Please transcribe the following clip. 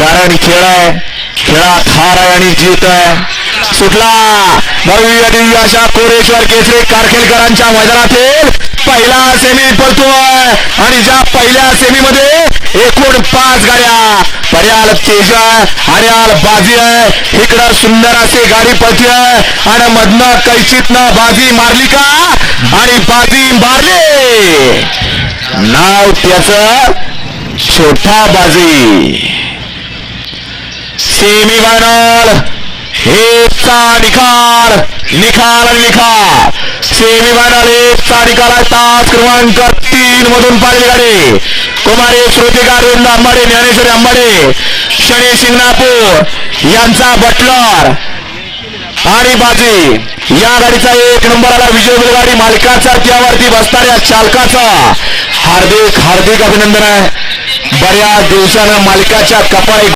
कारण खेळ आहे. खेळात हार आहे आणि जीत आहे. सुटला. भव्य दिव्य अशा कोरेश्वर केसरी कारखेलकरांच्या मैदानातील पहिला सेमी पळतोय. आणि ज्या पहिल्या सेमी मध्ये एकूण पाच गाड्या. पर्याल तेज आहे. हरियाल बाजी आहे. इकडं सुंदर अशी गाडी पळती आहे. आणि मधनं कैचितनं बाजी मारली का? आणि बाजी मारली. नाव त्याच छोटा बाजी. सेमीफायनल एकचा निकाल निकाल आणि निकाल सेमीफायनल एकचा निकाल आहे तास क्रमांक तीन मधून पाहिली गाडी. कुमारी श्रुतिका अरविंद अंबाडे ज्ञानेश्वरी अंबाडे शनी शिंगणापूर यांचा बटलर. आणि बाजी या गाडीचा एक नंबरला विजय गाडी मालकाचा त्यावरती बसणाऱ्या चालकाचा हार्दिक हार्दिक अभिनंदन आहे. बऱ्याच दिवसानं मालकाच्या कपाळी